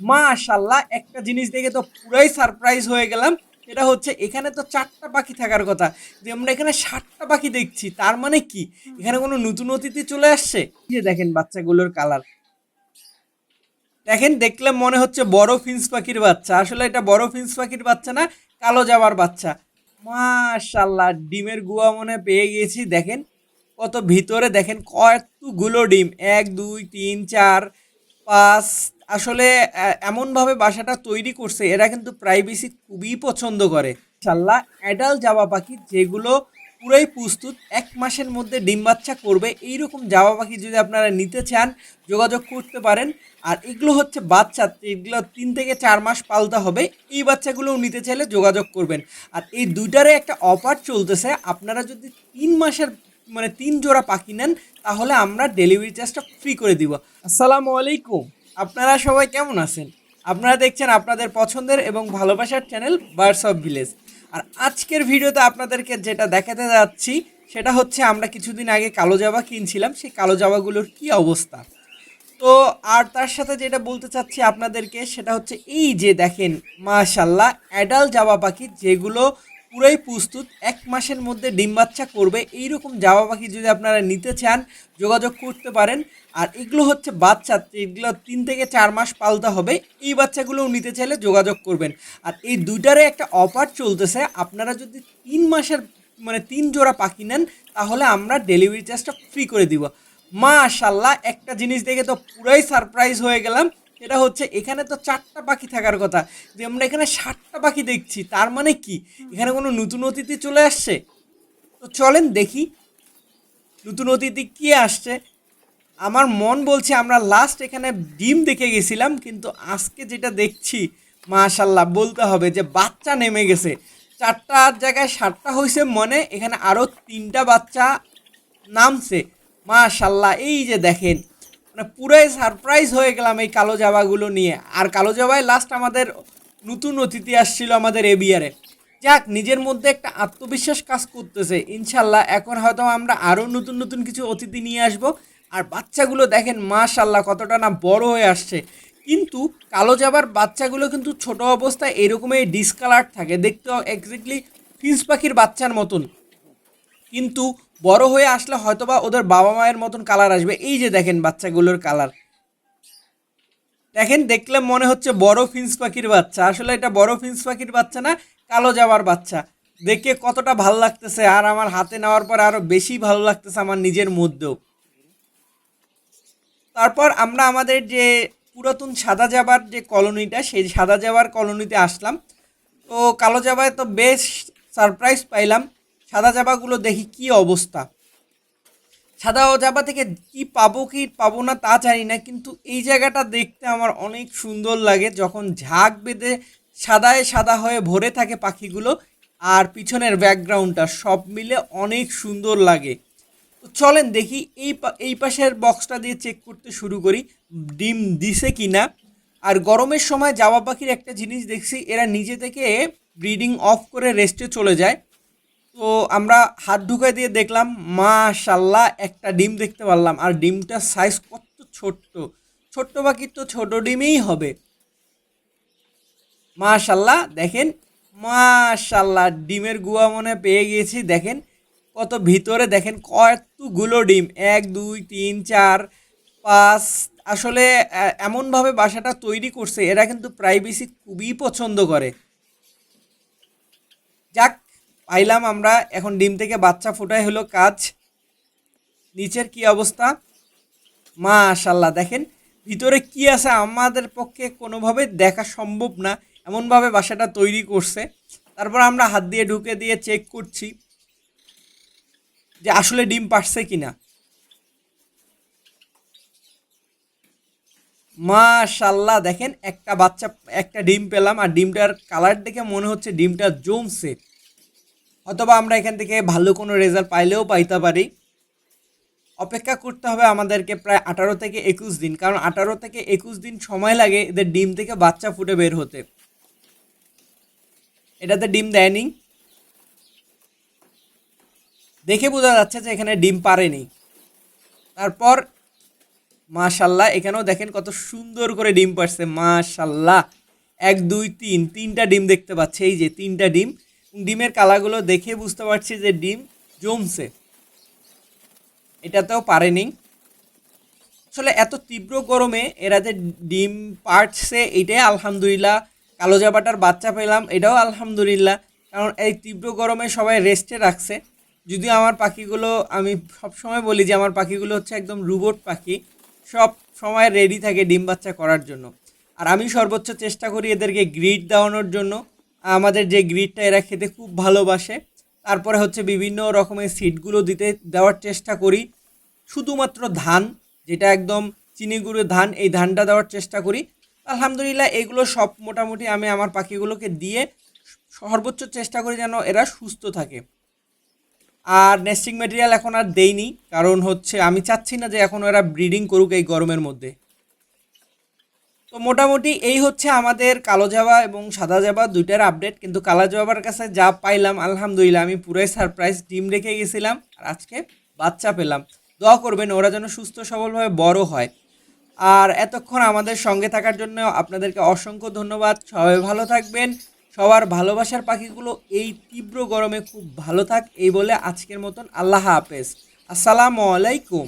মাশাল্লাহ একটা জিনিস দেখে তো পুরাই সারপ্রাইজ হয়ে গেলাম। এটা হচ্ছে এখানে তো চারটা পাখি থাকার কথা। যে আমরা এখানে ষাটটা পাখি দেখছি, তার মানে কি? এখানে কোনো নতুন অতিথি চলে আসছে? যে দেখেন বাচ্চাগুলোর কালার দেখেন, দেখলে মনে হচ্ছে বড় ফিন্স পাখির বাচ্চা। আসলে এটা বড় ফিন্স পাখির বাচ্চা না, কালো যাবার বাচ্চা। মাশাল্লাহ ডিমের গুয়া মনে পেয়ে গিয়েছি দেখেন, কত ভিতরে দেখেন কতগুলো ডিম। এক, দুই, তিন, চার, পাঁচ আসলে এমনভাবে বাসাটা তৈরি করছে, এরা কিন্তু প্রাইভেসি খুবই পছন্দ করে। ইনশাল্লাহ অ্যাডাল্ট জাবা পাখি যেগুলো পুরোই প্রস্তুত, এক মাসের মধ্যে ডিম বাচ্চা করবে, এইরকম জাবা পাখি যদি আপনারা নিতে চান, যোগাযোগ করতে পারেন। আর এগুলো হচ্ছে বাচ্চা, এগুলো তিন থেকে চার মাস পালতে হবে, এই বাচ্চাগুলোও নিতে চাইলে যোগাযোগ করবেন। আর এই দুইটারে একটা অফার চলতেছে, আপনারা যদি তিন মাসের মানে তিন জোড়া পাখি নেন, তাহলে আমরা ডেলিভারি চার্জটা ফ্রি করে দিব। আসসালামু আলাইকুম। আপনারা সবাই কেমন আছেন? আপনারা দেখছেন আপনাদের পছন্দের এবং ভালোবাসার চ্যানেল বার্ডস অফ ভিলেজ আর আজকের ভিডিওতে আপনাদেরকে যেটা দেখাতে যাচ্ছি, সেটা হচ্ছে আমরা কিছুদিন আগে কালো জাবা কিনছিলাম, সেই কালো জাবাগুলোর কি অবস্থা? তো আর তার সাথে যেটা বলতে চাচ্ছি আপনাদেরকে, সেটা হচ্ছে এই যে দেখেন মাশাল্লাহ অ্যাডাল্ট জাবা পাখি, যেগুলো পুরোই প্রস্তুত, এক মাসের মধ্যে ডিম বাচ্চা করবে। এইরকম জাবা পাখি যদি আপনারা নিতে চান, যোগাযোগ করতে পারেন। আর এগুলো হচ্ছে বাচ্চা, এগুলো তিন থেকে চার মাস পালতে হবে। এই বাচ্চাগুলোও নিতে চাইলে যোগাযোগ করবেন। আর এই দুইটারে একটা অফার চলতেছে। আপনারা যদি তিন মাসের মানে তিন জোড়া পাখি নেন, তাহলে আমরা ডেলিভারি চার্জটা ফ্রি করে দিব। মাশাল্লাহ একটা জিনিস দেখে তো পুরাই সারপ্রাইজ হয়ে গেলাম। সেটা হচ্ছে এখানে তো চারটা পাখি থাকার কথা। যে আমরা এখানে ষাটটা পাখি দেখছি, তার মানে কি? এখানে কোনো নতুন অতিথি চলে আসছে? তো চলেন দেখি। নতুন অতিথি কি আসছে? আমার মন বলছে আমরা লাস্ট এখানে ডিম দেখে গেছিলাম, কিন্তু আজকে যেটা দেখছি মাশাল্লাহ বলতে হবে যে বাচ্চা নেমে গেছে। চারটার জায়গায় সাতটা হয়েছে মনে, এখানে আরও তিনটা বাচ্চা নামছে। মাশাল্লাহ এই যে দেখেন মানে পুরাই সারপ্রাইজ হয়ে গেলাম এই কালো জাবাগুলো নিয়ে। আর কালো জাবায় লাস্ট আমাদের নতুন অতিথি আসছিল আমাদের এবিয়ারে যাক, নিজের মধ্যে একটা আত্মবিশ্বাস কাজ করতেছে। ইনশাল্লাহ, এখন হয়তো আমরা আরও নতুন নতুন কিছু অতিথি নিয়ে আসব। আর বাচ্চাগুলো দেখেন, মাশাল্লাহ, কতটা না বড় হয়ে আসছে। কিন্তু কালো জাবার বাচ্চাগুলো কিন্তু ছোট অবস্থায় এরকমই ডিসকালার থাকে। দেখতে এক্স্যাক্টলি ফিন্স পাখির বাচ্চার মতন। কিন্তু বড় হয়ে আসলে হয়তোবা ওদের বাবা মায়ের মতন কালার আসবে। এই যে দেখেন বাচ্চাগুলোর কালার দেখেন, দেখলে মনে হচ্ছে বড় ফিন্স পাখির বাচ্চা। আসলে এটা বড় ফিন্স পাখির বাচ্চা না, কালো যাবার বাচ্চা। দেখে কতটা ভালো লাগতেছে, আর আমার হাতে নেওয়ার পর আরও বেশি ভালো লাগতেছে আমার নিজের মধ্যেও। তারপর আমরা আমাদের যে পুরাতন সাদা যাবার যে কলোনিটা, সেই সাদা যাবার কলোনিতে আসলাম। তো কালো জাবায় তো বেশ সারপ্রাইজ পাইলাম। সাদা জাবাগুলো দেখি কি অবস্থা। সাদা জাবা থেকে কি পাবো কি পাবো না তা জানি না, কিন্তু এই জায়গাটা দেখতে আমার অনেক সুন্দর লাগে। যখন ঝাঁক বেঁধে সাদায় সাদা হয়ে ভরে থাকে পাখিগুলো আর পিছনের ব্যাকগ্রাউন্ডটা সব মিলে অনেক সুন্দর লাগে। তো চলেন দেখি এই এই পাশের বক্সটা দিয়ে চেক করতে শুরু করি, ডিম দিছে কি না। আর গরমের সময় জাবা পাখির একটা জিনিস দেখছি, এরা নিজে থেকে ব্রিডিং অফ করে রেস্টে চলে যায়। তো আমরা হাত ঢুকাই দিয়ে দেখলাম, মাশাল্লাহ, একটা ডিম দেখতে পারলাম। আর ডিমটার সাইজ কত ছোট্ট। ছোট্ট পাখির তো ছোট ডিমেই হবে। মাশাল্লাহ, দেখেন, মাশাল্লাহ, ডিমের গুয়া মনে পেয়ে গিয়েছি। দেখেন, কত ভিতরে, দেখেন, কতগুলো ডিম। এক, দুই, তিন, চার, পাঁচ। আসলে এমনভাবে বাসাটা তৈরি করছে, এরা কিন্তু প্রাইভেসি খুবই পছন্দ করে। যাক পাইলাম আমরা। এখন ডিম থেকে বাচ্চা ফোটাই হলো কাজ। নিচের কি অবস্থা? মাশাল্লাহ দেখেন। ভিতরে কি আছে আমাদের পক্ষে কোনোভাবে দেখা সম্ভব না। এমনভাবে বাসাটা তৈরি করছে। তারপর আমরা হাত দিয়ে ঢুকে দিয়ে চেক করছি যে আসলে ডিম পারছে কিনা। মাশাল্লাহ দেখেন, একটা বাচ্চা, একটা ডিম পেলাম। আর ডিমটার কালার দেখে মনে হচ্ছে ডিমটা জমছে। অথবা আমরা এখান থেকে ভালো কোনো রেজাল্ট পাইলেও পাইতে পারি। অপেক্ষা করতে হবে আমাদেরকে প্রায় আঠারো থেকে একুশ দিন, কারণ আঠারো থেকে একুশ দিন সময় লাগে এদের ডিম থেকে বাচ্চা ফুটে বের হতে। এটাতে ডিম দেয়নি। দেখে বোঝা যাচ্ছে যে এখানে ডিম পারেনি। তারপর, মাশাল্লাহ, এখানেও দেখেন কত সুন্দর করে ডিম পারছে, মাশাল্লাহ। এক, দুই, তিন, তিনটা ডিম দেখতে পাচ্ছে। এই যে তিনটা ডিম ডিমের কালাগুলো দেখে বুঝতে পারছি যে ডিম জমছে। এটাতেও পারেনি। আসলে এত তীব্র গরমে এরা যে ডিম পাড়ছে, এটাই আলহামদুলিল্লাহ। কালো জাবাটার বাচ্চা পেলাম, এটাও আলহামদুলিল্লাহ। কারণ এই তীব্র গরমে সবাই রেস্টে রাখছে। যদিও আমার পাখিগুলো, আমি সবসময় বলি যে আমার পাখিগুলো হচ্ছে একদম রোবট পাখি। সব সময় রেডি থাকে ডিম বাচ্চা করার জন্য। আর আমি সর্বোচ্চ চেষ্টা করি এদেরকে গ্রিড দেওয়ানোর জন্য। আমাদের যে গ্রিডটা এরা খেতে খুব ভালোবাসে। তারপরে হচ্ছে বিভিন্ন রকমের সিডগুলো দিতে দেওয়ার চেষ্টা করি। শুধুমাত্র ধান, যেটা একদম চিনি গুঁড়ো ধান, এই ধানটা দেওয়ার চেষ্টা করি। আলহামদুলিল্লাহ এগুলো সব মোটামুটি আমি আমার পাখিগুলোকে দিয়ে সর্বোচ্চ চেষ্টা করি যেন এরা সুস্থ থাকে। আর নেস্টিং ম্যাটেরিয়াল এখন আর দেইনি, কারণ হচ্ছে আমি চাচ্ছি না যে এখন এরা ব্রিডিং করুক এই গরমের মধ্যে। তো মোটামুটি এই হচ্ছে আমাদের কালো জাবা এবং সাদা জাবা দুইটার আপডেট কিন্তু কালো জাবার কাছে যা পাইলাম, আলহামদুলিল্লাহ, আমি পুরাই সারপ্রাইজ ডিম রেখে গেছিলাম আর আজকে বাচ্চা পেলাম। দোয়া করবেন, ওরা যেন সুস্থ সবলভাবে বড় হয়। আর এতক্ষণ আমাদের সঙ্গে থাকার জন্য আপনাদেরকে অসংখ্য ধন্যবাদ। সবাই ভালো থাকবেন। সবার ভালোবাসার পাখিগুলো এই তীব্র গরমে খুব ভালো থাক, এই বলে আজকের মতন আল্লাহ হাফেজ। আসসালামু আলাইকুম।